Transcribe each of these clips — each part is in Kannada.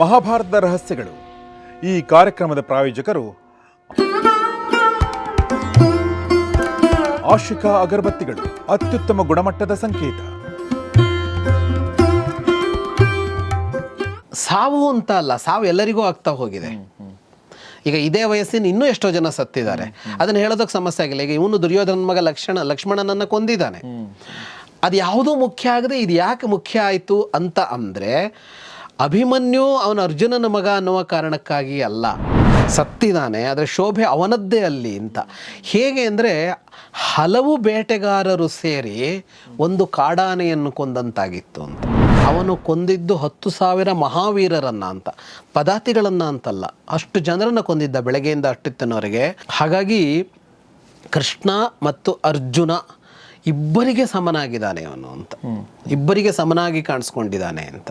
ಮಹಾಭಾರತದ ರಹಸ್ಯಗಳು. ಈ ಕಾರ್ಯಕ್ರಮದ ಪ್ರಾಯೋಜಕರು ಆಶಿಕಾ ಅಗರಬತ್ತಿಗಳು ಅತ್ಯುತ್ತಮ ಗುಣಮಟ್ಟದ ಸಂಕೇತ. ಸಾವು ಅಂತ ಅಲ್ಲ ಸಾವು ಎಲ್ಲರಿಗೂ ಆಗ್ತಾ ಹೋಗಿದೆ. ಈಗ ಇದೇ ವಯಸ್ಸಿನ ಇನ್ನೂ ಎಷ್ಟೋ ಜನ ಸತ್ತಿದ್ದಾರೆ. ಅದನ್ನು ಹೇಳೋದಕ್ಕೆ ಸಮಸ್ಯೆ ಆಗಿಲ್ಲ. ಈಗ ಇವನು ದುರ್ಯೋಧನ ಮಗ ಲಕ್ಷಣ ಲಕ್ಷ್ಮಣನನ್ನ ಕೊಂದಿದ್ದಾನೆ. ಅದು ಯಾವುದೂ ಮುಖ್ಯ ಆಗದೆ ಇದು ಯಾಕೆ ಮುಖ್ಯ ಆಯಿತು ಅಂತ ಅಂದರೆ ಅಭಿಮನ್ಯು ಅವನ ಅರ್ಜುನನ ಮಗ ಅನ್ನುವ ಕಾರಣಕ್ಕಾಗಿ ಅಲ್ಲ. ಸತ್ತಿದ್ದಾನೆ ಆದರೆ ಶೋಭೆ ಅವನದ್ದೇ ಅಲ್ಲಿ ಅಂತ. ಹೇಗೆ ಅಂದರೆ ಹಲವು ಬೇಟೆಗಾರರು ಸೇರಿ ಒಂದು ಕಾಡಾನೆಯನ್ನು ಕೊಂದಂತಾಗಿತ್ತು ಅಂತ. ಅವನು ಕೊಂದಿದ್ದು ಹತ್ತು ಸಾವಿರ ಮಹಾವೀರರನ್ನ ಅಂತ. ಪದಾತಿಗಳನ್ನ ಅಂತಲ್ಲ. ಅಷ್ಟು ಜನರನ್ನು ಕೊಂದಿದ್ದ ಬೆಳಗ್ಗೆಯಿಂದ ಅಷ್ಟಿತ್ತನವರೆಗೆ. ಹಾಗಾಗಿ ಕೃಷ್ಣ ಮತ್ತು ಅರ್ಜುನ ಇಬ್ಬರಿಗೆ ಸಮನಾಗಿದ್ದಾನೆ ಅವನು ಅಂತ. ಇಬ್ಬರಿಗೆ ಸಮನಾಗಿ ಕಾಣಿಸ್ಕೊಂಡಿದ್ದಾನೆ ಅಂತ.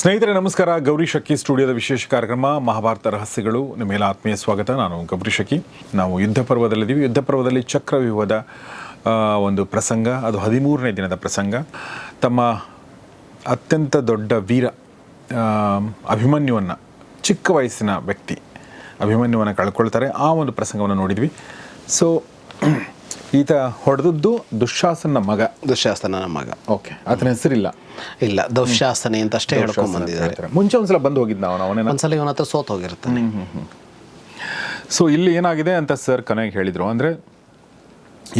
ಸ್ನೇಹಿತರೆ, ನಮಸ್ಕಾರ. ಗೌರಿ ಶಕ್ಕಿ ಸ್ಟುಡಿಯೋದ ವಿಶೇಷ ಕಾರ್ಯಕ್ರಮ, ಮಹಾಭಾರತ ರಹಸ್ಯಗಳು. ನಿಮ್ಮೆಲ್ಲ ಆತ್ಮೀಯ ಸ್ವಾಗತ. ನಾನು ಗೌರಿ ಶಕ್ಕಿ ನಾವು ಯುದ್ಧ ಪರ್ವದಲ್ಲಿದ್ದೀವಿ. ಯುದ್ಧ ಪರ್ವದಲ್ಲಿ ಚಕ್ರವ್ಯೂಹದ ಒಂದು ಪ್ರಸಂಗ, ಅದು ಹದಿಮೂರನೇ ದಿನದ ಪ್ರಸಂಗ. ತಮ್ಮ ಅತ್ಯಂತ ದೊಡ್ಡ ವೀರ ಅಭಿಮನ್ಯುವನ್ನು, ಚಿಕ್ಕ ವಯಸ್ಸಿನ ವ್ಯಕ್ತಿ ಅಭಿಮನ್ಯುವನ್ನು ಕಳ್ಕೊಳ್ತಾರೆ. ಆ ಒಂದು ಪ್ರಸಂಗವನ್ನು ನೋಡಿದ್ವಿ. ಸೊ ಈತ ಹೊಡೆದದ್ದು ದುಶಾಸನ ಮಗ. ದುಶ್ಯಾಸನ ಮಗ. ಓಕೆ ಆತನ ಹೆಸರಿಲ್ಲ. ಇಲ್ಲ ದುಶ್ಯಾಸನೆ ಅಂತ ಅಷ್ಟೇ ಹೇಳ್ಕೊಂಡು ಬಂದಿದ್ದಾರೆ. ಮುಂಚೆ ಒಂದ್ಸಲ ಬಂದು ಹೋಗಿದ್ದ ಅವನು ಅವನೇನ? ಒಂದ್ಸಲ ಇವನ ಹತ್ರ ಸೋತ್ ಹೋಗಿರ್ತಾನೆ. ಸೊ ಇಲ್ಲಿ ಏನಾಗಿದೆ ಅಂತ ಸರ್ ಕೊನೆಗೆ ಹೇಳಿದರು. ಅಂದರೆ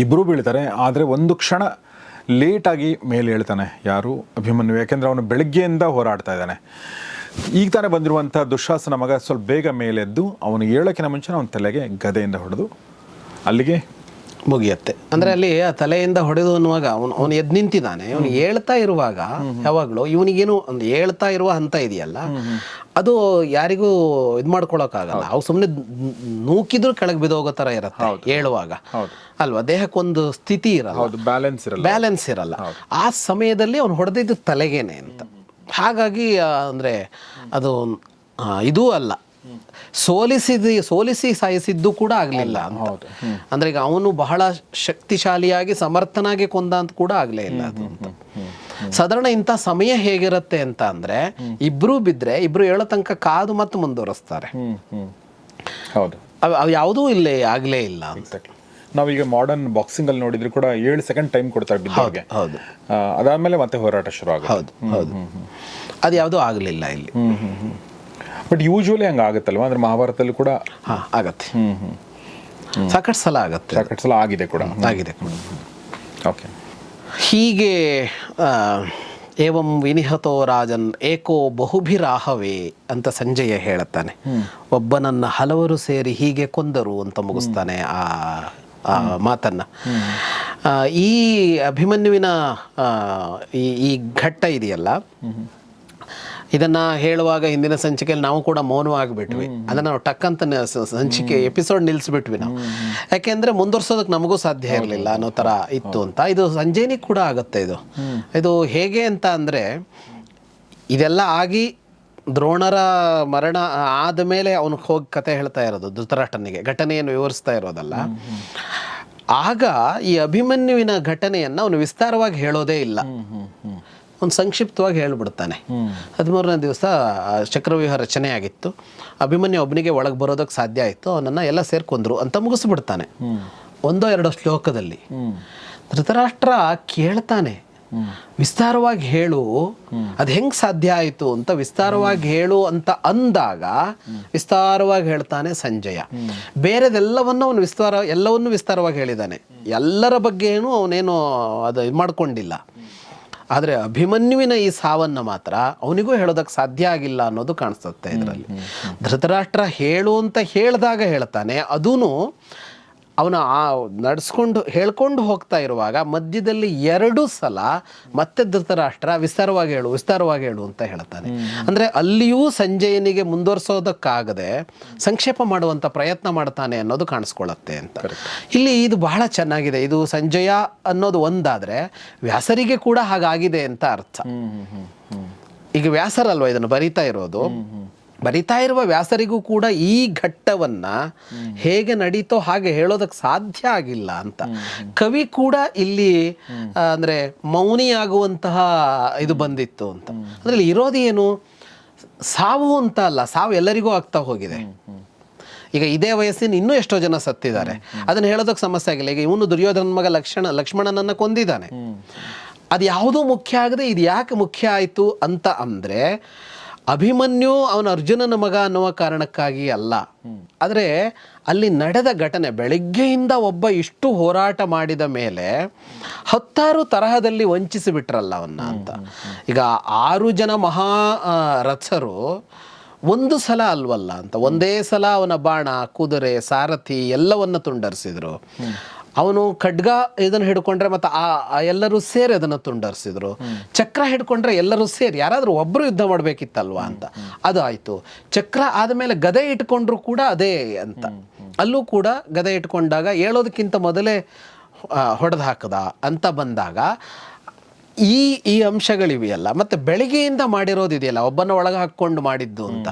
ಇಬ್ಬರೂ ಬೀಳ್ತಾರೆ ಆದರೆ ಒಂದು ಕ್ಷಣ ಲೇಟಾಗಿ ಮೇಲೆ ಹೇಳ್ತಾನೆ ಯಾರು? ಅಭಿಮನ್ಯು. ಯಾಕೆಂದರೆ ಅವನು ಬೆಳಗ್ಗೆಯಿಂದ ಹೋರಾಡ್ತಾ ಇದ್ದಾನೆ. ಈಗ ತಾನೇ ಬಂದಿರುವಂಥ ದುಶಾಸನ ಮಗ ಸ್ವಲ್ಪ ಬೇಗ ಮೇಲೆದ್ದು ಅವನು ಹೇಳೋಕ್ಕಿಂತ ಮುಂಚೆ ಅವನ ತಲೆಗೆ ಗದೆಯಿಂದ ಹೊಡೆದು ಅಲ್ಲಿಗೆ ಮುಗಿಯತ್ತೆ. ಅಂದ್ರೆ ಅಲ್ಲಿ ಆ ತಲೆಯಿಂದ ಹೊಡೆದು ಅನ್ನುವಾಗ ಅವನು ಅವನು ಎದ್ದು ನಿಂತಿದ್ದಾನೆ. ಅವನು ಹೇಳ್ತಾ ಇರುವಾಗ ಯಾವಾಗಲೂ ಇವನಿಗೇನು ಒಂದು ಹೇಳ್ತಾ ಇರುವ ಹಂತ ಇದೆಯಲ್ಲ ಅದು ಯಾರಿಗೂ ಇದು ಮಾಡ್ಕೊಳಕ್ಕಾಗಲ್ಲ. ಅವು ಸುಮ್ಮನೆ ನೂಕಿದ್ರು ಕೆಳಗೆ ಬಿದ್ದೋಗೋ ಥರ ಇರುತ್ತೆ ಹೇಳುವಾಗ ಅಲ್ವಾ? ದೇಹಕ್ಕೊಂದು ಸ್ಥಿತಿ ಇರಲ್ಲ. ಹೌದು ಬ್ಯಾಲೆನ್ಸ್ ಇರಲ್ಲ. ಬ್ಯಾಲೆನ್ಸ್ ಇರಲ್ಲ. ಆ ಸಮಯದಲ್ಲಿ ಅವನು ಹೊಡೆದಿದ್ದು ತಲೆಗೇನೆ ಅಂತ. ಹಾಗಾಗಿ ಅಂದ್ರೆ ಅದು ಇದೂ ಅಲ್ಲ. ಸೋಲಿಸಿದ ಸೋಲಿಸಿ ಸಾಯಿಸಿದ್ದು ಕೂಡ ಆಗಲಿಲ್ಲ ಅಂತ. ಅಂದ್ರೆ ಈಗ ಅವನು ಬಹಳ ಶಕ್ತಿಶಾಲಿಯಾಗಿ ಸಮರ್ಥನಾಗಿ ಕೊಂದ ಅಂತ ಕೂಡ ಆಗಲೇ ಇಲ್ಲ ಅದು ಅಂತ. ಸಾಧಾರಣ ಇಂಥ ಸಮಯ ಹೇಗಿರುತ್ತೆ ಅಂತ ಅಂದ್ರೆ ಇಬ್ರು ಬಿದ್ರೆ ಇಬ್ರು ಹೇಳೋ ತನಕ ಕಾದು ಮತ್ತೆ ಮುಂದುವರಿಸ್ತಾರೆ. ಅವ್ ಯಾವುದೂ ಇಲ್ಲೇ ಆಗಲೇ ಇಲ್ಲ ಅಂತ. ನಾವೀಗ ಮಾಡರ್ನ್ ಬಾಕ್ಸಿಂಗಲ್ಲಿ ನೋಡಿದ್ರು ಕೂಡ ಏಳು ಸೆಕೆಂಡ್ ಟೈಮ್ ಕೊಡ್ತಾರೆ ಬಿದ್ದವ್ರಿಗೆ. ಹೌದು ಅದಾದ್ಮೇಲೆ ಮತ್ತೆ ಹೋರಾಟ ಶುರು ಆಗುತ್ತೆ. ಹೌದು ಹೌದು. ಅದು ಯಾವುದೂ ಆಗಲಿಲ್ಲ ಇಲ್ಲಿ. ಬಟ್ ಯೂಶ್ವಲಿ ಹಂಗೆ ಆಗುತ್ತಲ್ವ? ಅಂದ್ರೆ ಮಹಾಭಾರತದಲ್ಲಿ ಕೂಡ ಹಾಂ ಆಗತ್ತೆ. ಹ್ಞೂ ಸಾಕಷ್ಟು ಸಲ ಆಗತ್ತೆ. ಸಾಕಷ್ಟು ಸಲ ಆಗಿದೆ ಕೂಡ. ಆಗಿದೆ ಕೂಡ. ಓಕೆ ಹೀಗೆ ಏವಂ ವಿನಿಹತೋ ರಾಜನ್ ಏಕೋ ಬಹುಭಿರಾಹವೇ ಅಂತ ಸಂಜಯ ಹೇಳುತ್ತಾನೆ. ಒಬ್ಬನನ್ನ ಹಲವರು ಸೇರಿ ಹೀಗೆ ಕೊಂದರು ಅಂತ ಮುಗಿಸ್ತಾನೆ ಆ ಆ ಮಾತನ್ನ. ಈ ಅಭಿಮನ್ಯುವಿನ ಈ ಈ ಘಟ್ಟ ಇದೆಯಲ್ಲ? ಇದನ್ನ ಹೇಳುವಾಗ ಹಿಂದಿನ ಸಂಚಿಕೆಯಲ್ಲಿ ನಾವು ಕೂಡ ಮೌನವಾಗಿಬಿಟ್ವಿ. ಅದನ್ನು ನಾವು ಟಕ್ ಅಂತ ಸಂಚಿಕೆ ಎಪಿಸೋಡ್ ನಿಲ್ಲಿಸ್ಬಿಟ್ವಿ ನಾವು. ಯಾಕೆಂದ್ರೆ ಮುಂದುವರ್ಸೋದಕ್ಕೆ ನಮಗೂ ಸಾಧ್ಯ ಇರಲಿಲ್ಲ ಅನ್ನೋ ತರ ಇತ್ತು ಅಂತ. ಇದು ಸಂಜೆನಿ ಕೂಡ ಆಗುತ್ತೆ ಇದು. ಇದು ಹೇಗೆ ಅಂತ ಅಂದ್ರೆ ಇದೆಲ್ಲ ಆಗಿ ದ್ರೋಣರ ಮರಣ ಆದ ಮೇಲೆ ಅವನಿಗೆ ಹೋಗಿ ಕತೆ ಹೇಳ್ತಾ ಇರೋದು ಧೃತರಾಷ್ಟ್ರನಿಗೆ. ಘಟನೆಯನ್ನು ವಿವರಿಸ್ತಾ ಇರೋದಲ್ಲ. ಆಗ ಈ ಅಭಿಮನ್ಯುವಿನ ಘಟನೆಯನ್ನು ಅವನು ವಿಸ್ತಾರವಾಗಿ ಹೇಳೋದೇ ಇಲ್ಲ. ಒಂದು ಸಂಕ್ಷಿಪ್ತವಾಗಿ ಹೇಳ್ಬಿಡ್ತಾನೆ. ಹದಿಮೂರನೇ ದಿವಸ ಚಕ್ರವ್ಯೂಹ ರಚನೆ ಆಗಿತ್ತು ಅಭಿಮನ್ಯು ಒಬ್ಬನಿಗೆ ಒಳಗೆ ಬರೋದಕ್ಕೆ ಸಾಧ್ಯ ಆಯಿತು. ಅವನನ್ನು ಎಲ್ಲ ಸೇರ್ಕೊಂಡ್ರು ಅಂತ ಮುಗಿಸ್ಬಿಡ್ತಾನೆ. ಒಂದೋ ಎರಡೋ ಶ್ಲೋಕದಲ್ಲಿ. ಧೃತರಾಷ್ಟ್ರ ಕೇಳ್ತಾನೆ. ವಿಸ್ತಾರವಾಗಿ ಹೇಳು. ಅದು ಹೆಂಗೆ ಸಾಧ್ಯ ಆಯಿತು ಅಂತ ವಿಸ್ತಾರವಾಗಿ ಹೇಳು ಅಂತ ಅಂದಾಗ ವಿಸ್ತಾರವಾಗಿ ಹೇಳ್ತಾನೆ ಸಂಜಯ. ಬೇರೆದೆಲ್ಲವನ್ನು ಅವನು ವಿಸ್ತಾರ ಎಲ್ಲವನ್ನೂ ವಿಸ್ತಾರವಾಗಿ ಹೇಳಿದ್ದಾನೆ ಎಲ್ಲರ ಬಗ್ಗೆಯೂ ಅವನೇನು ಅದು ಇದು ಮಾಡ್ಕೊಂಡಿಲ್ಲ. ಆದರೆ ಅಭಿಮನ್ಯುವಿನ ಈ ಸಾವನ್ನು ಮಾತ್ರ ಅವನಿಗೂ ಹೇಳೋದಕ್ಕೆ ಸಾಧ್ಯ ಆಗಿಲ್ಲ ಅನ್ನೋದು ಕಾಣಿಸುತ್ತೆ ಇದರಲ್ಲಿ. ಧೃತರಾಷ್ಟ್ರ ಹೇಳು ಅಂತ ಹೇಳಿದಾಗ ಹೇಳ್ತಾನೆ ಅದೂ ಅವನು ಆ ನಡೆಸ್ಕೊಂಡು ಹೇಳ್ಕೊಂಡು ಹೋಗ್ತಾ ಇರುವಾಗ ಮಧ್ಯದಲ್ಲಿ ಎರಡು ಸಲ ಮತ್ತೆ ಧೃತರಾಷ್ಟ್ರ ವಿಸ್ತಾರವಾಗಿ ಹೇಳು ವಿಸ್ತಾರವಾಗಿ ಹೇಳು ಅಂತ ಹೇಳ್ತಾನೆ. ಅಂದ್ರೆ ಅಲ್ಲಿಯೂ ಸಂಜಯನಿಗೆ ಮುಂದುವರ್ಸೋದಕ್ಕಾಗದೆ ಸಂಕ್ಷೇಪ ಮಾಡುವಂತ ಪ್ರಯತ್ನ ಮಾಡ್ತಾನೆ ಅನ್ನೋದು ಕಾಣಿಸ್ಕೊಳ್ಳುತ್ತೆ ಅಂತ. ಇಲ್ಲಿ ಇದು ಬಹಳ ಚೆನ್ನಾಗಿದೆ. ಇದು ಸಂಜಯ ಅನ್ನೋದು ಒಂದಾದ್ರೆ ವ್ಯಾಸರಿಗೆ ಕೂಡ ಹಾಗಾಗಿದೆ ಅಂತ ಅರ್ಥ. ಈಗ ವ್ಯಾಸರಲ್ವ ಇದನ್ನು ಬರಿತಾ ಇರೋದು? ಬರಿತಾ ಇರುವ ವ್ಯಾಸರಿಗೂ ಕೂಡ ಈ ಘಟ್ಟವನ್ನ ಹೇಗೆ ನಡೀತೋ ಹಾಗೆ ಹೇಳೋದಕ್ಕೆ ಸಾಧ್ಯ ಆಗಿಲ್ಲ ಅಂತ. ಕವಿ ಕೂಡ ಇಲ್ಲಿ ಅಂದ್ರೆ ಮೌನಿಯಾಗುವಂತಹ ಇದು ಬಂದಿತ್ತು ಅಂತ. ಅಂದ್ರೆ ಇರೋದೇನು ಸಾವು ಅಂತ ಅಲ್ಲ, ಸಾವು ಎಲ್ಲರಿಗೂ ಆಗ್ತಾ ಹೋಗಿದೆ. ಈಗ ಇದೇ ವಯಸ್ಸಿನ ಇನ್ನೂ ಎಷ್ಟೋ ಜನ ಸತ್ತಿದ್ದಾರೆ. ಅದನ್ನ ಹೇಳೋದಕ್ಕೆ ಸಮಸ್ಯೆ ಆಗಿಲ್ಲ. ಈಗ ಇವನು ದುರ್ಯೋಧನ ಮಗ ಲಕ್ಷಣ, ಲಕ್ಷ್ಮಣನನ್ನ ಕೊಂದಿದ್ದಾನೆ. ಅದು ಯಾವುದೂ ಮುಖ್ಯ ಆಗದೆ ಇದು ಯಾಕೆ ಮುಖ್ಯ ಆಯಿತು ಅಂತ ಅಂದ್ರೆ ಅಭಿಮನ್ಯು ಅವನ ಅರ್ಜುನನ ಮಗ ಅನ್ನುವ ಕಾರಣಕ್ಕಾಗಿ ಅಲ್ಲ. ಆದರೆ ಅಲ್ಲಿ ನಡೆದ ಘಟನೆ ಬೆಳಗ್ಗೆಯಿಂದ ಒಬ್ಬ ಇಷ್ಟು ಹೋರಾಟ ಮಾಡಿದ ಮೇಲೆ ಹತ್ತಾರು ತರಹದಲ್ಲಿ ವಂಚಿಸಿ ಬಿಟ್ರಲ್ಲ ಅವನ್ನ ಅಂತ. ಈಗ ಆರು ಜನ ಮಹಾ ರಥರು ಒಂದು ಸಲ ಅಲ್ವಲ್ಲ ಅಂತ. ಒಂದೇ ಸಲ ಅವನ ಬಾಣ ಕುದುರೆ ಸಾರಥಿ ಎಲ್ಲವನ್ನ ತುಂಡರಿಸಿದ್ರು. ಅವನು ಖಡ್ಗ ಇದನ್ನು ಹಿಡ್ಕೊಂಡ್ರೆ ಮತ್ತೆ ಆ ಎಲ್ಲರೂ ಸೇರಿ ಅದನ್ನು ತುಂಡರಿಸಿದ್ರು. ಚಕ್ರ ಹಿಡ್ಕೊಂಡ್ರೆ ಎಲ್ಲರೂ ಸೇರಿ, ಯಾರಾದರೂ ಒಬ್ಬರು ಯುದ್ಧ ಮಾಡಬೇಕಿತ್ತಲ್ವಾ ಅಂತ. ಅದು ಆಯಿತು. ಚಕ್ರ ಆದಮೇಲೆ ಗದೆ ಇಟ್ಕೊಂಡ್ರು ಕೂಡ ಅದೇ ಅಂತ. ಅಲ್ಲೂ ಕೂಡ ಗದೆ ಇಟ್ಕೊಂಡಾಗ ಹೇಳೋದಕ್ಕಿಂತ ಮೊದಲೇ ಹೊಡೆದು ಹಾಕದ ಅಂತ ಬಂದಾಗ, ಈ ಈ ಅಂಶಗಳಿವೆಯಲ್ಲ. ಮತ್ತು ಬೆಳಿಗ್ಗೆಯಿಂದ ಮಾಡಿರೋದಿದೆಯಲ್ಲ, ಒಬ್ಬನ ಒಳಗೆ ಹಾಕ್ಕೊಂಡು ಮಾಡಿದ್ದು ಅಂತ.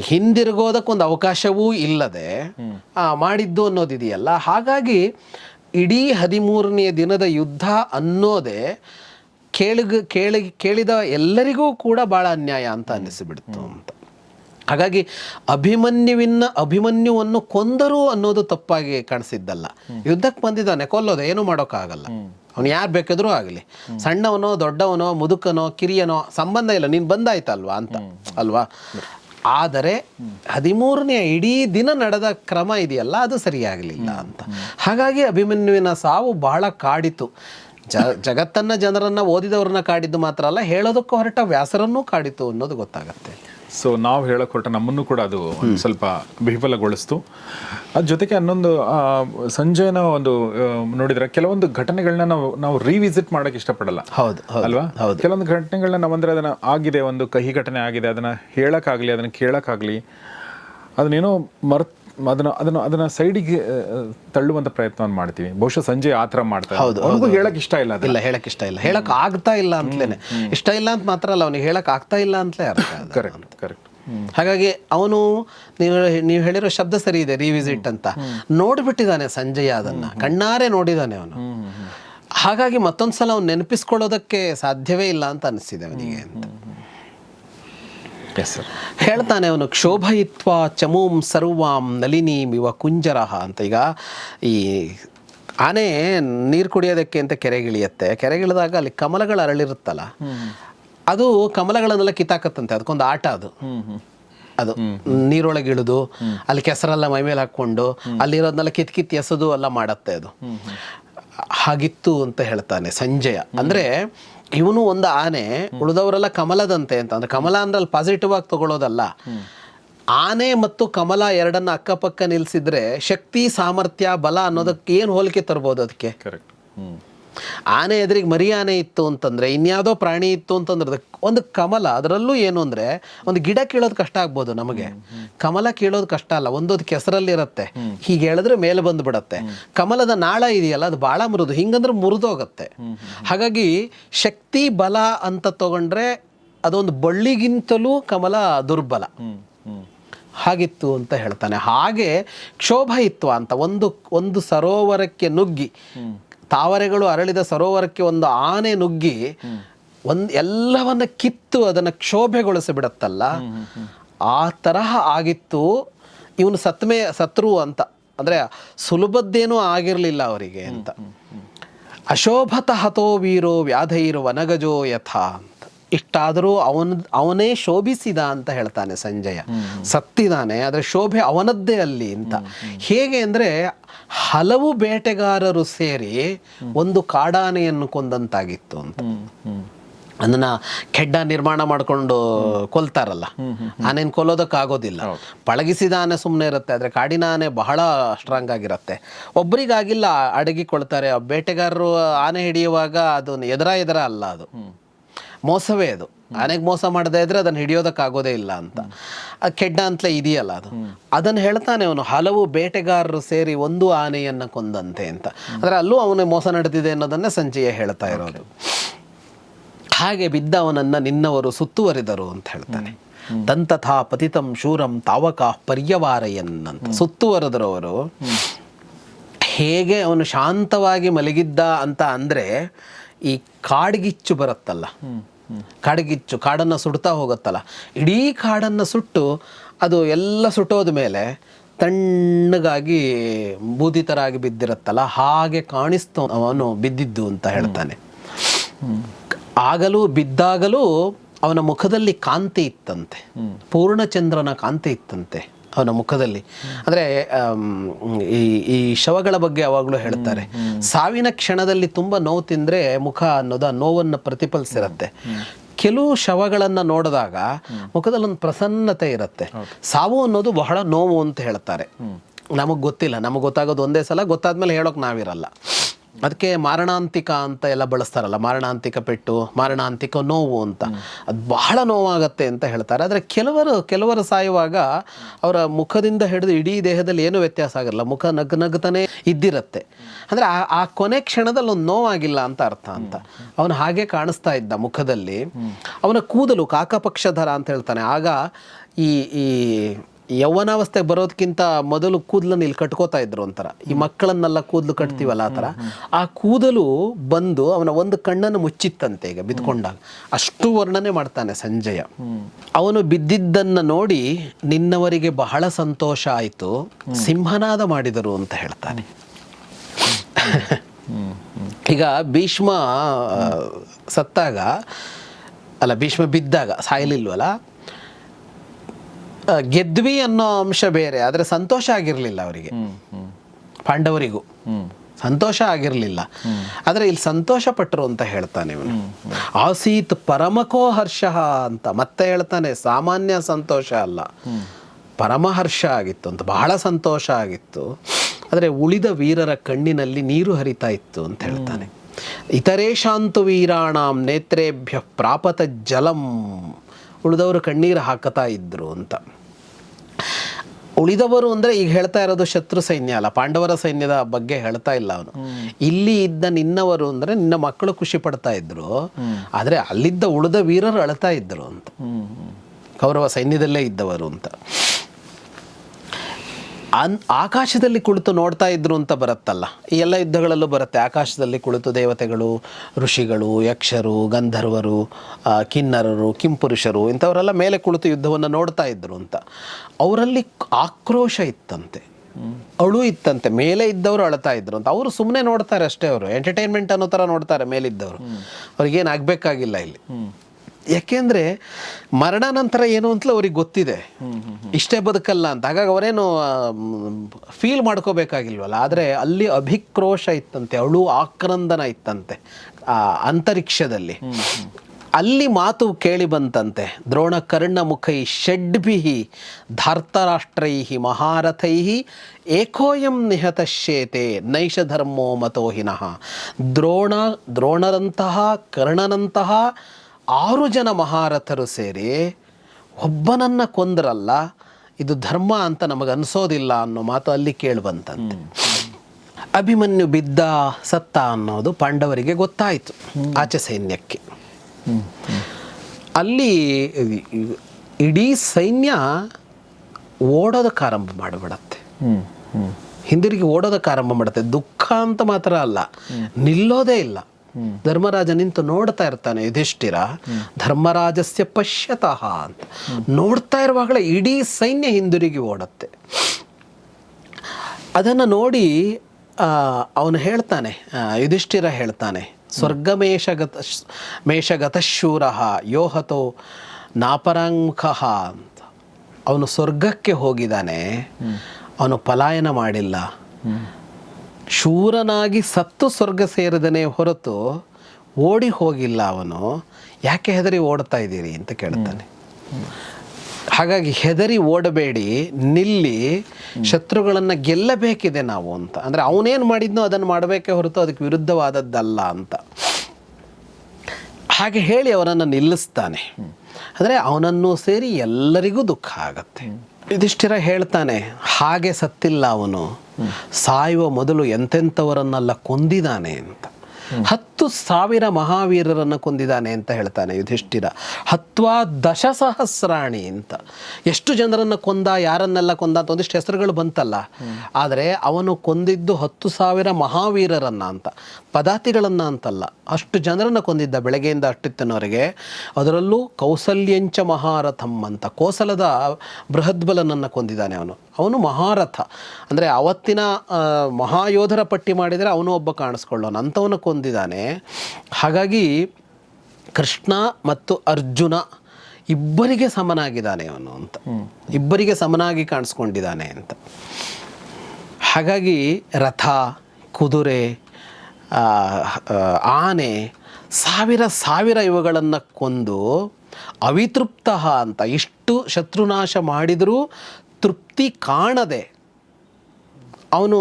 ಹಿಂದಿರುಗೋದಕ್ಕೊಂದು ಅವಕಾಶವೂ ಇಲ್ಲದೆ ಆ, ಮಾಡಿದ್ದು ಅನ್ನೋದಿದೆಯಲ್ಲ. ಹಾಗಾಗಿ ಇಡೀ ಹದಿಮೂರನೆಯ ದಿನದ ಯುದ್ಧ ಅನ್ನೋದೇ ಕೇಳಿಗ ಕೇಳಿ ಕೇಳಿದ ಎಲ್ಲರಿಗೂ ಕೂಡ ಭಾಳ ಅನ್ಯಾಯ ಅಂತ ಅನ್ನಿಸಿಬಿಡ್ತು ಅಂತ. ಹಾಗಾಗಿ ಅಭಿಮನ್ಯುವಿನ ಅಭಿಮನ್ಯುವನ್ನು ಕೊಂದರು ಅನ್ನೋದು ತಪ್ಪಾಗಿ ಕಾಣಿಸಿದ್ದಲ್ಲ. ಯುದ್ಧಕ್ಕೆ ಬಂದಿದ್ದಾನೆ ಕೊಲ್ಲೋದು ಏನು ಮಾಡೋಕ್ಕಾಗಲ್ಲ. ಅವನು ಯಾರು ಬೇಕಾದರೂ ಆಗಲಿ. ಸಣ್ಣವನೋ ದೊಡ್ಡವನೋ ಮುದುಕನೋ ಕಿರಿಯನೋ ಸಂಬಂಧ ಇಲ್ಲ ನೀನು ಬಂದಾಯ್ತಲ್ವಾ ಅಂತ ಅಲ್ವಾ? ಆದರೆ ಹದಿಮೂರನೆಯ ಇಡೀ ದಿನ ನಡೆದ ಕ್ರಮ ಇದೆಯಲ್ಲ, ಅದು ಸರಿಯಾಗಲಿಲ್ಲ ಅಂತ. ಹಾಗಾಗಿ ಅಭಿಮನ್ಯುವಿನ ಸಾವು ಬಹಳ ಕಾಡಿತು. ಜ, ಜಗತ್ತನ್ನ ಜನರನ್ನ ಓದಿದವರನ್ನ ಕಾಡಿದ್ದು ಮಾತ್ರ ಅಲ್ಲ, ಹೇಳೋದಕ್ಕೂ ಹೊರಟ ವ್ಯಾಸರನ್ನೂ ಕಾಡಿತು ಅನ್ನೋದು ಗೊತ್ತಾಗತ್ತೆ. ಸೊ ನಾವು ಹೇಳಕ್ ಹೊರಟ ನಮ್ಮನ್ನು ಕೂಡ ಅದು ಸ್ವಲ್ಪ ವಿಫಲಗೊಳಿಸ್ತು. ಅದ್ರ ಜೊತೆಗೆ ಅನ್ನೊಂದು ಸಂಜಯನ ಒಂದು ನೋಡಿದ್ರೆ ಕೆಲವೊಂದು ಘಟನೆಗಳನ್ನ ನಾವು ನಾವು ರಿವಿಸಿಟ್ ಮಾಡಕ್ ಇಷ್ಟಪಡಲ್ಲ. ಹೌದು ಅಲ್ವಾ? ಕೆಲವೊಂದು ಘಟನೆಗಳನ್ನ ನಾವಂದ್ರೆ ಅದನ್ನ ಆಗಿದೆ ಒಂದು ಕಹಿ ಘಟನೆ ಆಗಿದೆ ಅದನ್ನ ಹೇಳೋಕ್ಕಾಗಲಿ ಅದನ್ನ ಕೇಳೋಕ್ಕಾಗಲಿ. ಅದನ್ನೇನೋ ಮರ್ತ್ ಅದನ್ನ ಅದನ್ನ ಅದನ್ನ ಸೈಡಿಗೆ ತಳ್ಳುವಂತ ಪ್ರಯತ್ನವನ್ನು ಮಾಡ್ತೀವಿ. ಬಹುಶಃ ಸಂಜೆ ಆ ಥರ ಮಾಡ್ತಾರೆ. ಅವನಿಗೂ ಹೇಳಕ್ ಇಷ್ಟ ಇಲ್ಲ ಅದಿಲ್ಲ ಇಲ್ಲ ಹೇಳಕ್ ಇಷ್ಟ ಇಲ್ಲ. ಹೇಳಕ್ ಆಗ್ತಾ ಇಲ್ಲ ಅಂತಲೇ ಇಷ್ಟ ಇಲ್ಲ ಅಂತ ಮಾತ್ರ ಅಲ್ಲ ಅವನಿಗೆ. ಹೇಳಕ್ ಆಗ್ತಾ ಇಲ್ಲ ಅಂತಲೇ ಅರ್ಥ ಕರೆಕ್ಟ್ ಕರೆಕ್ಟ್ ಹಾಗಾಗಿ ಅವನು ನೀವು ನೀವು ಹೇಳಿರೋ ಶಬ್ದ ಸರಿ ಇದೆ ರಿವಿಸಿಟ್ ಅಂತ. ನೋಡ್ಬಿಟ್ಟಿದ್ದಾನೆ ಸಂಜಯ ಅದನ್ನ. ಕಣ್ಣಾರೆ ನೋಡಿದಾನೆ ಅವನು. ಹಾಗಾಗಿ ಮತ್ತೊಂದ್ಸಲ ಅವ್ನು ನೆನಪಿಸ್ಕೊಳ್ಳೋದಕ್ಕೆ ಸಾಧ್ಯವೇ ಇಲ್ಲ ಅಂತ ಅನಿಸ್ತಿದೆ ಅವನಿಗೆ ಅಂತ. ಹೇಳ್ತಾನೆ ಅವನು, ಕ್ಷೋಭಯಿತ್ವ ಚಮೋಂ ಸರ್ವಾಂ ನಲಿನೀಂ ಇವ ಕುಂಜರಹ ಅಂತ. ಈಗ ಈ ಆನೆ ನೀರು ಕುಡಿಯೋದಕ್ಕೆ ಅಂತ ಕೆರೆಗಿಳಿಯತ್ತೆ ಕೆರೆಗಿಳಿದಾಗ ಅಲ್ಲಿ ಕಮಲಗಳು ಅರಳಿರುತ್ತಲ್ಲ ಅದು ಕಮಲಗಳನ್ನೆಲ್ಲ ಕಿತ್ತಾಕತ್ತಂತೆ. ಅದಕ್ಕೊಂದು ಆಟ ಅದು. ಅದು ನೀರೊಳಗೆ ಇಳಿದು, ಅಲ್ಲಿ ಕೆಸರೆಲ್ಲ ಮೈ ಮೇಲೆ ಹಾಕೊಂಡು ಅಲ್ಲಿರೋದನ್ನೆಲ್ಲ ಕಿತ್ ಕಿತ್ ಎಸೆದು ಎಲ್ಲ ಮಾಡತ್ತೆ ಅದು. ಹಾಗಿತ್ತು ಅಂತ ಹೇಳ್ತಾನೆ ಸಂಜಯ. ಅಂದ್ರೆ ಇವನು ಒಂದು ಆನೆ, ಉಳಿದವರೆಲ್ಲ ಕಮಲದಂತೆ ಅಂತ. ಅಂದ್ರೆ ಕಮಲ ಅಂದ್ರೆ ಅಲ್ಲಿ ಪಾಸಿಟಿವ್ ಆಗಿ ತಗೊಳ್ಳೋದಲ್ಲ ಆನೆ ಮತ್ತು ಕಮಲ ಎರಡನ್ನ ಅಕ್ಕಪಕ್ಕ ನಿಲ್ಸಿದ್ರೆ ಶಕ್ತಿ, ಸಾಮರ್ಥ್ಯ, ಬಲ ಅನ್ನೋದಕ್ಕೆ ಏನು ಹೋಲಿಕೆ ತರ್ಬೋದು ಅದಕ್ಕೆ? ಕರೆಕ್ಟ್ ಆನೆ ಎದುರಿಗೆ ಮರಿ ಆನೆ ಇತ್ತು ಅಂತಂದರೆ ಇನ್ಯಾವುದೋ ಪ್ರಾಣಿ ಇತ್ತು ಅಂತಂದ್ರೆ ಅದಕ್ಕೆ ಒಂದು ಕಮಲ ಅದರಲ್ಲೂ ಏನು ಅಂದರೆ ಒಂದು ಗಿಡ ಕೀಳೋದು ಕಷ್ಟ ಆಗ್ಬೋದು ನಮಗೆ. ಕಮಲ ಕೀಳೋದು ಕಷ್ಟ ಅಲ್ಲ ಒಂದೊಂದು ಕೆಸರಲ್ಲಿರುತ್ತೆ. ಹೀಗೆ ಹೇಳಿದ್ರೆ ಮೇಲೆ ಬಂದುಬಿಡತ್ತೆ. ಕಮಲದ ನಾಳ ಇದೆಯಲ್ಲ ಅದು ಭಾಳ ಮೃದು ಹಿಂಗಂದ್ರೆ ಮುರಿದೋಗತ್ತೆ ಹಾಗಾಗಿ ಶಕ್ತಿ ಬಲ ಅಂತ ತಗೊಂಡ್ರೆ ಅದೊಂದು ಬಳ್ಳಿಗಿಂತಲೂ ಕಮಲ ದುರ್ಬಲ. ಹಾಗಿತ್ತು ಅಂತ ಹೇಳ್ತಾನೆ. ಹಾಗೆ ಕ್ಷೋಭ ಇತ್ತು ಅಂತ ಒಂದು ಒಂದು ಸರೋವರಕ್ಕೆ ನುಗ್ಗಿ ತಾವರೆಗಳು ಅರಳಿದ ಸರೋವರಕ್ಕೆ ಒಂದು ಆನೆ ನುಗ್ಗಿ ಒಂದು ಎಲ್ಲವನ್ನ ಕಿತ್ತು ಅದನ್ನು ಕ್ಷೋಭೆಗೊಳಿಸಿಬಿಡತ್ತಲ್ಲ? ಆ ತರಹ ಆಗಿತ್ತು. ಇವನು ಸತ್ಮೆ ಸತ್ರು ಅಂತ. ಅಂದ್ರೆ ಸುಲಭದ್ದೇನೂ ಆಗಿರಲಿಲ್ಲ ಅವರಿಗೆ ಅಂತ. ಅಶೋಭತ ಹತೋ ವೀರೋ ವ್ಯಾಧೈರು ವನಗಜೋ ಯಥ ಅಂತ. ಇಷ್ಟಾದರೂ ಅವನ ಅವನೇ ಶೋಭಿಸಿದ ಅಂತ ಹೇಳ್ತಾನೆ ಸಂಜಯ. ಸತ್ತಿದಾನೆ ಆದರೆ ಶೋಭೆ ಅವನದ್ದೇ ಅಲ್ಲಿ ಅಂತ. ಹೇಗೆ ಅಂದ್ರೆ ಹಲವು ಬೇಟೆಗಾರರು ಸೇರಿ ಒಂದು ಕಾಡಾನೆಯನ್ನು ಕೊಂದಂತಾಗಿತ್ತು ಅಂತ. ಅದನ್ನ ಕೆಡ್ಡ ನಿರ್ಮಾಣ ಮಾಡ್ಕೊಂಡು ಕೊಲ್ತಾರಲ್ಲ. ಆನೆನ್ ಕೊಲ್ಲೋದಕ್ಕಾಗೋದಿಲ್ಲ ಪಳಗಿಸಿದ ಆನೆ ಸುಮ್ಮನೆ ಇರುತ್ತೆ ಆದರೆ ಕಾಡಿನ ಆನೆ ಬಹಳ ಸ್ಟ್ರಾಂಗ್ ಆಗಿರುತ್ತೆ. ಒಬ್ಬರಿಗಾಗಿಲ್ಲ ಅಡಗಿಕೊಳ್ತಾರೆ ಆ ಬೇಟೆಗಾರರು ಆನೆ ಹಿಡಿಯುವಾಗ ಅದು ಎದರ ಎದರ ಅಲ್ಲ ಅದು. ಮೋಸವೇ ಅದು. ಆನೆಗೆ ಮೋಸ ಮಾಡದೇ ಇದ್ರೆ ಅದನ್ನು ಹಿಡಿಯೋದಕ್ಕಾಗೋದೇ ಇಲ್ಲ ಅಂತ. ಆ ಕೆಡ್ಡ ಅಂತಲೇ ಇದೆಯಲ್ಲ ಅದು. ಅದನ್ನು ಹೇಳ್ತಾನೆ ಅವನು, ಹಲವು ಬೇಟೆಗಾರರು ಸೇರಿ ಒಂದು ಆನೆಯನ್ನು ಕೊಂದಂತೆ ಅಂತ. ಅಂದರೆ ಅಲ್ಲೂ ಅವನು ಮೋಸ ನಡೆದಿದೆ ಅನ್ನೋದನ್ನೇ ಸಂಜೆಯೇ ಹೇಳ್ತಾ ಇರೋದು. ಹಾಗೆ ಬಿದ್ದ ಅವನನ್ನು ನಿನ್ನವರು ಸುತ್ತುವರಿದರು ಅಂತ ಹೇಳ್ತಾನೆ. ದಂತಥಾ ಪತಿತಂ ಶೂರಂ ತಾವಕ ಪರ್ಯವಾರಯನ್ ಅಂತ. ಸುತ್ತುವರೆದರು ಅವರು. ಹೇಗೆ ಅವನು ಶಾಂತವಾಗಿ ಮಲಗಿದ್ದ ಅಂತ ಅಂದ್ರೆ ಈ ಕಾಡ್ಗಿಚ್ಚು ಬರುತ್ತಲ್ಲ. ಕಾಡ್ಗಿಚ್ಚು, ಕಾಡನ್ನು ಸುಡ್ತಾ ಹೋಗುತ್ತಲ್ಲ. ಇಡೀ ಕಾಡನ್ನು ಸುಟ್ಟು ಅದು ಎಲ್ಲ ಸುಟ್ಟೋದ ಮೇಲೆ ತಣ್ಣಗಾಗಿ ಬೂದಿ ಥರ ಆಗಿ ಬಿದ್ದಿರುತ್ತಲ್ಲ, ಹಾಗೆ ಕಾಣಿಸ್ತು ಅವನು ಬಿದ್ದಿದ್ದು ಅಂತ ಹೇಳ್ತಾನೆ. ಆಗಲೂ ಬಿದ್ದಾಗಲೂ ಅವನ ಮುಖದಲ್ಲಿ ಕಾಂತಿ ಇತ್ತಂತೆ. ಪೂರ್ಣಚಂದ್ರನ ಕಾಂತಿ ಇತ್ತಂತೆ. ಅವನ ಮುಖದಲ್ಲಿ. ಅಂದರೆ ಈ ಈ ಶವಗಳ ಬಗ್ಗೆ ಯಾವಾಗಲೂ ಹೇಳ್ತಾರೆ ಸಾವಿನ ಕ್ಷಣದಲ್ಲಿ ತುಂಬ ನೋವು ತಿಂದರೆ ಮುಖ ಅನ್ನೋದು ಆ ನೋವನ್ನು ಪ್ರತಿಫಲಿಸಿರುತ್ತೆ. ಕೆಲವು ಶವಗಳನ್ನು ನೋಡಿದಾಗ ಮುಖದಲ್ಲಿ ಒಂದು ಪ್ರಸನ್ನತೆ ಇರುತ್ತೆ. ಸಾವು ಅನ್ನೋದು ಬಹಳ ನೋವು ಅಂತ ಹೇಳ್ತಾರೆ ನಮಗೆ ಗೊತ್ತಿಲ್ಲ. ನಮಗೆ ಗೊತ್ತಾಗೋದು ಒಂದೇ ಸಲ ಗೊತ್ತಾದ್ಮೇಲೆ ಹೇಳೋಕೆ ನಾವಿರಲ್ಲ. ಅದಕ್ಕೆ ಮಾರಣಾಂತಿಕ ಅಂತ ಎಲ್ಲ ಬಳಸ್ತಾರಲ್ಲ, ಮಾರಣಾಂತಿಕ ಪೆಟ್ಟು, ಮಾರಣಾಂತಿಕ ನೋವು ಅಂತ. ಅದು ಬಹಳ ನೋವಾಗತ್ತೆ ಅಂತ ಹೇಳ್ತಾರೆ. ಆದರೆ ಕೆಲವರು ಕೆಲವರು ಸಾಯುವಾಗ ಅವರ ಮುಖದಿಂದ ಹಿಡಿದು ಇಡೀ ದೇಹದಲ್ಲಿ ಏನೂ ವ್ಯತ್ಯಾಸ ಆಗಿರಲ್ಲ, ಮುಖ ನಗ್ ನಗ್ತಾನೆ ಇದ್ದಿರತ್ತೆ. ಅಂದರೆ ಆ ಆ ಕೊನೆ ಕ್ಷಣದಲ್ಲಿ ಒಂದು ನೋವಾಗಿಲ್ಲ ಅಂತ ಅರ್ಥ ಅಂತ. ಅವನು ಹಾಗೆ ಕಾಣಿಸ್ತಾ ಇದ್ದ ಮುಖದಲ್ಲಿ. ಅವನ ಕೂದಲು ಕಾಕಪಕ್ಷಧರ ಅಂತ ಹೇಳ್ತಾನೆ. ಆಗ ಈ ಈ ಯೌವನಾವಸ್ಥೆಗೆ ಬರೋದಕ್ಕಿಂತ ಮೊದಲು ಕೂದಲನ್ನು ಇಲ್ಲಿ ಕಟ್ಕೋತಾ ಇದ್ರು ಒಂಥರ. ಈ ಮಕ್ಕಳನ್ನೆಲ್ಲ ಕೂದಲು ಕಟ್ತೀವಲ್ಲ ಆ ಥರ. ಆ ಕೂದಲು ಬಂದು ಅವನ ಒಂದು ಕಣ್ಣನ್ನು ಮುಚ್ಚಿತ್ತಂತೆ ಈಗ ಬಿದ್ಕೊಂಡಾಗ. ಅಷ್ಟು ವರ್ಣನೆ ಮಾಡ್ತಾನೆ ಸಂಜಯ. ಅವನು ಬಿದ್ದಿದ್ದನ್ನು ನೋಡಿ ನಿನ್ನವರಿಗೆ ಬಹಳ ಸಂತೋಷ ಆಯಿತು. ಸಿಂಹನಾದ ಮಾಡಿದರು ಅಂತ ಹೇಳ್ತಾನೆ. ಈಗ ಭೀಷ್ಮ ಸತ್ತಾಗ ಅಲ್ಲ ಭೀಷ್ಮ ಬಿದ್ದಾಗ ಸಾಯಲಿಲ್ವಲ್ಲ? ಗೆದ್ವಿ ಅನ್ನೋ ಅಂಶ ಬೇರೆ ಆದರೆ ಸಂತೋಷ ಆಗಿರಲಿಲ್ಲ ಅವರಿಗೆ. ಪಾಂಡವರಿಗೂ. ಸಂತೋಷ ಆಗಿರಲಿಲ್ಲ. ಆದರೆ ಇಲ್ಲಿ ಸಂತೋಷ ಪಟ್ಟರು ಅಂತ ಹೇಳ್ತಾನೆ ಇವನು. ಆಸೀತ್ ಪರಮಕೋ ಹರ್ಷ ಅಂತ ಮತ್ತೆ ಹೇಳ್ತಾನೆ ಸಾಮಾನ್ಯ ಸಂತೋಷ ಅಲ್ಲ. ಪರಮಹರ್ಷ ಆಗಿತ್ತು ಅಂತ ಬಹಳ ಸಂತೋಷ ಆಗಿತ್ತು. ಆದರೆ ಉಳಿದ ವೀರರ ಕಣ್ಣಿನಲ್ಲಿ ನೀರು ಹರಿತಾ ಇತ್ತು ಅಂತ ಹೇಳ್ತಾನೆ. ಇತರೇಶಾಂತು ವೀರಾಣಾಂ ನೇತ್ರೇಭ್ಯ ಪ್ರಾಪತ ಜಲಂ. ಉಳಿದವರು ಕಣ್ಣೀರು ಹಾಕತಾ ಇದ್ರು ಅಂತ. ಉಳಿದವರು ಅಂದ್ರೆ ಈಗ ಹೇಳ್ತಾ ಇರೋದು ಶತ್ರು ಸೈನ್ಯ ಅಲ್ಲ ಪಾಂಡವರ ಸೈನ್ಯದ ಬಗ್ಗೆ ಹೇಳ್ತಾ ಇಲ್ಲ ಅವನು. ಇಲ್ಲಿ ಇದ್ದ ನಿನ್ನವರು ಅಂದ್ರೆ ನಿನ್ನ ಮಕ್ಕಳು ಖುಷಿ ಪಡ್ತಾ ಇದ್ರು. ಆದ್ರೆ ಅಲ್ಲಿದ್ದ ಉಳಿದ ವೀರರು ಅಳ್ತಾ ಇದ್ರು ಅಂತ. ಕೌರವ ಸೈನ್ಯದಲ್ಲೇ ಇದ್ದವರು ಅಂತ. ಅನ್ ಆಕಾಶದಲ್ಲಿ ಕುಳಿತು ನೋಡ್ತಾ ಇದ್ರು ಅಂತ ಬರುತ್ತಲ್ಲ. ಈ ಎಲ್ಲ ಯುದ್ಧಗಳಲ್ಲೂ ಬರುತ್ತೆ. ಆಕಾಶದಲ್ಲಿ ಕುಳಿತು ದೇವತೆಗಳು, ಋಷಿಗಳು, ಯಕ್ಷರು, ಗಂಧರ್ವರು ಕಿನ್ನರರು, ಕಿಂಪುರುಷರು ಇಂಥವರೆಲ್ಲ ಮೇಲೆ ಕುಳಿತು ಯುದ್ಧವನ್ನು ನೋಡ್ತಾ ಇದ್ರು ಅಂತ. ಅವರಲ್ಲಿ ಆಕ್ರೋಶ ಇತ್ತಂತೆ. ಅಳು ಇತ್ತಂತೆ. ಮೇಲೆ ಇದ್ದವರು ಅಳ್ತಾ ಇದ್ರು ಅಂತ. ಅವರು ಸುಮ್ಮನೆ ನೋಡ್ತಾರೆ ಅಷ್ಟೇ ಅವರು. ಎಂಟರ್ಟೈನ್ಮೆಂಟ್ ಅನ್ನೋ ಥರ ನೋಡ್ತಾರೆ ಮೇಲಿದ್ದವರು. ಅವ್ರಿಗೇನು ಆಗಬೇಕಾಗಿಲ್ಲ ಇಲ್ಲಿ. ಯಾಕೆಂದ್ರೆ ಮರಣ ನಂತರ ಏನು ಅಂತಲೂ ಅವ್ರಿಗೆ ಗೊತ್ತಿದೆ. ಇಷ್ಟೇ ಬದುಕಲ್ಲ ಅಂತ. ಹಾಗಾಗಿ ಅವರೇನು ಫೀಲ್ ಮಾಡ್ಕೋಬೇಕಾಗಿಲ್ವಲ್ಲ? ಆದರೆ ಅಲ್ಲಿ ಅಭಿಕ್ರೋಶ ಇತ್ತಂತೆ, ಅಳು ಆಕ್ರಂದನ ಇತ್ತಂತೆ, ಆ, ಅಂತರಿಕ್ಷದಲ್ಲಿ. ಅಲ್ಲಿ ಮಾತು ಕೇಳಿ ಬಂತಂತೆ. ದ್ರೋಣ ಕರ್ಣ ಮುಖೈ ಷಡ್ಭಿ ಧಾರ್ತರಾಷ್ಟ್ರೈ ಮಹಾರಥೈ ಏಕೋಯಂ ನಿಹತಶ್ಯೇತೆ ನೈಷ ಧರ್ಮೋ ಮತೋಹಿನಃ ದ್ರೋಣ, ದ್ರೋಣರಂತಹ, ಕರ್ಣನಂತಹ ಆರು ಜನ ಮಹಾರಥರು ಸೇರಿ ಒಬ್ಬನನ್ನು ಕೊಂದ್ರಲ್ಲ, ಇದು ಧರ್ಮ ಅಂತ ನಮಗೆ ಅನಿಸೋದಿಲ್ಲ ಅನ್ನೋ ಮಾತು ಅಲ್ಲಿ ಕೇಳಿಬಂತಂತೆ ಅಭಿಮನ್ಯು ಬಿದ್ದ ಸತ್ತ ಅನ್ನೋದು ಪಾಂಡವರಿಗೆ ಗೊತ್ತಾಯಿತು, ಆಚೆ ಸೈನ್ಯಕ್ಕೆ. ಅಲ್ಲಿ ಇಡೀ ಸೈನ್ಯ ಓಡೋದಕ್ಕೆ ಆರಂಭ ಮಾಡಿಬಿಡತ್ತೆ. ಹಿಂದಿರುಗಿ ಓಡೋದಕ್ಕೆ ಆರಂಭ ಮಾಡುತ್ತೆ ದುಃಖ ಅಂತ ಮಾತ್ರ ಅಲ್ಲ, ನಿಲ್ಲೋದೇ ಇಲ್ಲ. ಧರ್ಮರಾಜ ನಿಂತು ನೋಡ್ತಾ ಇರ್ತಾನೆ, ಯುಧಿಷ್ಠಿರ. ಧರ್ಮರಾಜಸ್ಯ ಪಶ್ಯತಃ ಅಂತ. ನೋಡ್ತಾ ಇರುವಾಗಲೇ ಇಡೀ ಸೈನ್ಯ ಹಿಂದಿರುಗಿ ಓಡತ್ತೆ. ಅದನ್ನು ನೋಡಿ ಅವನು ಹೇಳ್ತಾನೆ ಯುಧಿಷ್ಠಿರ ಹೇಳ್ತಾನೆ, ಸ್ವರ್ಗಮೇಷಗತ, ಮೇಷಗತಶೂರ, ಯೋಹತೋ ನಾಪರಾಂಕಃ ಅಂತ. ಅವನು ಸ್ವರ್ಗಕ್ಕೆ ಹೋಗಿದ್ದಾನೆ, ಅವನು ಪಲಾಯನ ಮಾಡಿಲ್ಲ. ಶೂರನಾಗಿ ಸತ್ತು ಸ್ವರ್ಗ ಸೇರಿದನೇ ಹೊರತು ಓಡಿ ಹೋಗಿಲ್ಲ ಅವನು. ಯಾಕೆ ಹೆದರಿ ಓಡ್ತಾ ಇದ್ದೀರಿ ಅಂತ ಕೇಳ್ತಾನೆ ಹಾಗಾಗಿ ಹೆದರಿ ಓಡಬೇಡಿ, ನಿಲ್ಲಿ, ಶತ್ರುಗಳನ್ನು ಗೆಲ್ಲಬೇಕಿದೆ ನಾವು ಅಂತ. ಅಂದರೆ ಅವನೇನು ಮಾಡಿದ್ನೋ ಅದನ್ನು ಮಾಡಬೇಕೇ ಹೊರತು ಅದಕ್ಕೆ ವಿರುದ್ಧವಾದದ್ದಲ್ಲ ಅಂತ. ಹಾಗೆ ಹೇಳಿ ಅವನನ್ನು ನಿಲ್ಲಿಸ್ತಾನೆ. ಅಂದರೆ ಅವನನ್ನು ಸೇರಿ ಎಲ್ಲರಿಗೂ ದುಃಖ ಆಗತ್ತೆ. ಯುಧಿಷ್ಠಿರ ಹೇಳ್ತಾನೆ, ಹಾಗೆ ಸತ್ತಿಲ್ಲ ಅವನು. ಸಾಯುವ ಮೊದಲು ಎಂತೆಂಥವರನ್ನೆಲ್ಲ ಕೊಂದಿದ್ದಾನೆ ಅಂತ. ಹತ್ತು ಸಾವಿರ ಮಹಾವೀರರನ್ನು ಕೊಂದಿದ್ದಾನೆ ಅಂತ ಹೇಳ್ತಾನೆ ಯುಧಿಷ್ಠಿರ. ಹತ್ವಾ ದಶಸಹಸ್ರಾಣಿ ಅಂತ. ಎಷ್ಟು ಜನರನ್ನು ಕೊಂದ, ಯಾರನ್ನೆಲ್ಲ ಕೊಂದ ಅಂತ ಒಂದಿಷ್ಟು ಹೆಸರುಗಳು ಬಂತಲ್ಲ. ಆದರೆ ಅವನು ಕೊಂದಿದ್ದು ಹತ್ತು ಸಾವಿರ ಮಹಾವೀರರನ್ನು ಅಂತ. ಪದಾತಿಗಳನ್ನು ಅಂತಲ್ಲ. ಅಷ್ಟು ಜನರನ್ನು ಕೊಂದಿದ್ದ ಬೆಳಗ್ಗೆಯಿಂದ ಅಷ್ಟಿತ್ತನವರೆಗೆ ಅದರಲ್ಲೂ ಕೌಸಲ್ಯಂಚ ಮಹಾರಥಂ ಅಂತ. ಕೋಸಲದ ಬೃಹದ್ಬಲನನ್ನು ಕೊಂದಿದ್ದಾನೆ ಅವನು. ಅವನು ಮಹಾರಥ. ಅಂದರೆ ಅವತ್ತಿನ ಮಹಾಯೋಧರ ಪಟ್ಟಿ ಮಾಡಿದರೆ ಅವನು ಒಬ್ಬ ಕಾಣಿಸ್ಕೊಳ್ಳೋನು. ಅಂಥವನ ಕೊಂದಿದ್ದಾನೆ ಹಾಗಾಗಿ ಕೃಷ್ಣ ಮತ್ತು ಅರ್ಜುನ ಇಬ್ಬರಿಗೆ ಸಮನಾಗಿದ್ದಾನೆ ಅವನು ಅಂತ. ಇಬ್ಬರಿಗೆ ಸಮನಾಗಿ ಕಾಣಿಸ್ಕೊಂಡಿದ್ದಾನೆ ಅಂತ. ಹಾಗಾಗಿ ರಥ, ಕುದುರೆ ಆನೆ, ಸಾವಿರ ಸಾವಿರ ಇವುಗಳನ್ನು ಕೊಂದು ಅವಿತೃಪ್ತ ಅಂತ, ಇಷ್ಟು ಶತ್ರುನಾಶ ಮಾಡಿದರೂ ತೃಪ್ತಿ ಕಾಣದೆ ಅವನು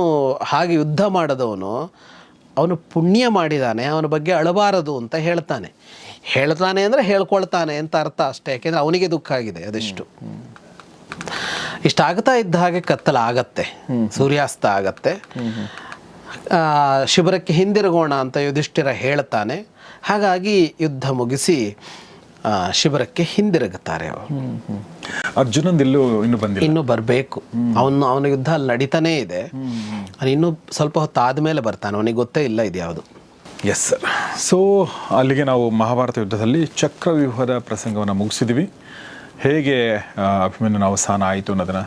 ಹಾಗೆ ಯುದ್ಧ ಮಾಡದವನು, ಅವನು ಪುಣ್ಯ ಮಾಡಿದಾನೆ, ಅವನ ಬಗ್ಗೆ ಅಳಬಾರದು ಅಂತ ಹೇಳ್ತಾನೆ. ಹೇಳ್ತಾನೆ ಅಂದರೆ ಹೇಳ್ಕೊಳ್ತಾನೆ ಅಂತ ಅರ್ಥ ಅಷ್ಟೇ, ಯಾಕೆಂದರೆ ಅವನಿಗೆ ದುಃಖ ಆಗಿದೆ ಅದೆಷ್ಟು. ಇಷ್ಟಾಗ್ತಾ ಇದ್ದ ಹಾಗೆ ಕತ್ತಲ ಆಗತ್ತೆ, ಸೂರ್ಯಾಸ್ತ ಆಗತ್ತೆ. ಶಿಬಿರಕ್ಕೆ ಹಿಂದಿರುಗೋಣ ಅಂತ ಯುಧಿಷ್ಠಿರ ಹೇಳ್ತಾನೆ. ಹಾಗಾಗಿ ಯುದ್ಧ ಮುಗಿಸಿ ಶಿಬಿರಕ್ಕೆ ಹಿಂದಿರುಗುತ್ತಾರೆ ಅವರು. ಇನ್ನೂ ಬಂದಿಲ್ಲ. ಇನ್ನು ಬರಬೇಕು. ಅವನು ಅವನ ಯುದ್ಧ ಅಲ್ಲಿ ನಡೀತಾನೇ ಇದೆ. ಅವ್ನು ಇನ್ನೂ ಸ್ವಲ್ಪ ಹೊತ್ತು ಆದಮೇಲೆ ಬರ್ತಾನೆ. ಅವನಿಗೆ ಗೊತ್ತೇ ಇಲ್ಲ ಇದು ಯಾವುದು. ಎಸ್ ಸರ್ ಸೊ ಅಲ್ಲಿಗೆ ನಾವು ಮಹಾಭಾರತ ಯುದ್ಧದಲ್ಲಿ ಚಕ್ರವ್ಯೂಹದ ಪ್ರಸಂಗವನ್ನು ಮುಗಿಸಿದ್ವಿ. ಹೇಗೆ ಅಭಿಮನ್ಯು ನಾವು ಅವಸಾನ ಆಯಿತು ಅನ್ನೋದನ್ನು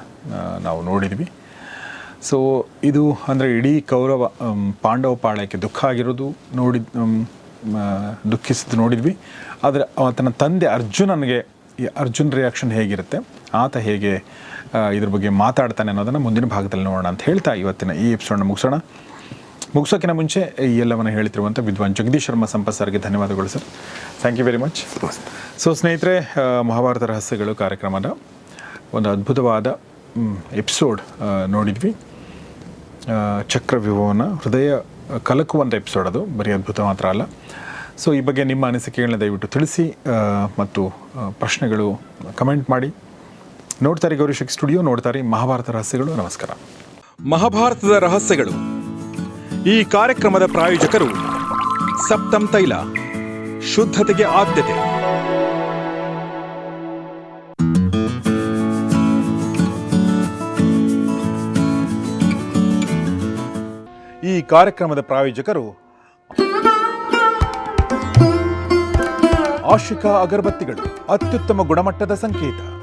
ನಾವು ನೋಡಿದ್ವಿ. ಸೊ ಇದು ಅಂದರೆ ಇಡೀ ಕೌರವ ಪಾಂಡವ ಪಾಳ್ಯಕ್ಕೆ ದುಃಖ ಆಗಿರೋದು ನೋಡಿದ್ ದುಃಖಿಸಿದ್ದು ನೋಡಿದ್ವಿ. ಆದರೆ ಆತನ ತಂದೆ ಅರ್ಜುನನಿಗೆ ಈ ಅರ್ಜುನ್ ರಿಯಾಕ್ಷನ್ ಹೇಗಿರುತ್ತೆ? ಆತ ಹೇಗೆ ಇದ್ರ ಬಗ್ಗೆ ಮಾತಾಡ್ತಾನೆ ಅನ್ನೋದನ್ನು ಮುಂದಿನ ಭಾಗದಲ್ಲಿ ನೋಡೋಣ ಅಂತ ಹೇಳ್ತಾ ಇವತ್ತಿನ ಈ ಎಪಿಸೋಡ್ನ ಮುಗಿಸೋಣ. ಮುಗಿಸೋಕ್ಕಿಂತ ಮುಂಚೆ ಈ ಎಲ್ಲವನ್ನು ಹೇಳ್ತಿರುವಂಥ ವಿದ್ವಾನ್ ಜಗದೀಶ್ ಶರ್ಮಾ ಸಂಪತ್ ಸರ್ಗೆ ಧನ್ಯವಾದಗಳು sir. Thank you very much so ಸ್ನೇಹಿತರೆ ಮಹಾಭಾರತ ರಹಸ್ಯಗಳು ಕಾರ್ಯಕ್ರಮದ ಒಂದು ಅದ್ಭುತವಾದ ಎಪಿಸೋಡ್ ನೋಡಿದ್ವಿ. ಚಕ್ರವ್ಯೂಹವನ್ನು ಹೃದಯ ಕಲಕುವಂಥ ಎಪಿಸೋಡ್ ಅದು. ಬರೀ ಅದ್ಭುತ ಮಾತ್ರ ಅಲ್ಲ. ಸೊ ಈ ಬಗ್ಗೆ ನಿಮ್ಮ ಅನಿಸಿಕೆಗಳನ್ನ ದಯವಿಟ್ಟು ತಿಳಿಸಿ ಮತ್ತು ಪ್ರಶ್ನೆಗಳು ಕಮೆಂಟ್ ಮಾಡಿ. ನೋಡ್ತಾರೆ ಗೌರಿಶಕ್ ಸ್ಟುಡಿಯೋ, ನೋಡ್ತಾರೆ ಮಹಾಭಾರತ ರಹಸ್ಯಗಳು. ನಮಸ್ಕಾರ. ಮಹಾಭಾರತದ ರಹಸ್ಯಗಳು. ಈ ಕಾರ್ಯಕ್ರಮದ ಪ್ರಾಯೋಜಕರು ಸಪ್ತಂ ತೈಲ, ಶುದ್ಧತೆಗೆ ಆದ್ಯತೆ. ಕಾರ್ಯಕ್ರಮದ ಪ್ರಾಯೋಜಕರು ಆಶಿಕಾ ಅಗರಬತ್ತಿಗಳು. ಅತ್ಯುತ್ತಮ ಗುಣಮಟ್ಟದ ಸಂಕೇತ.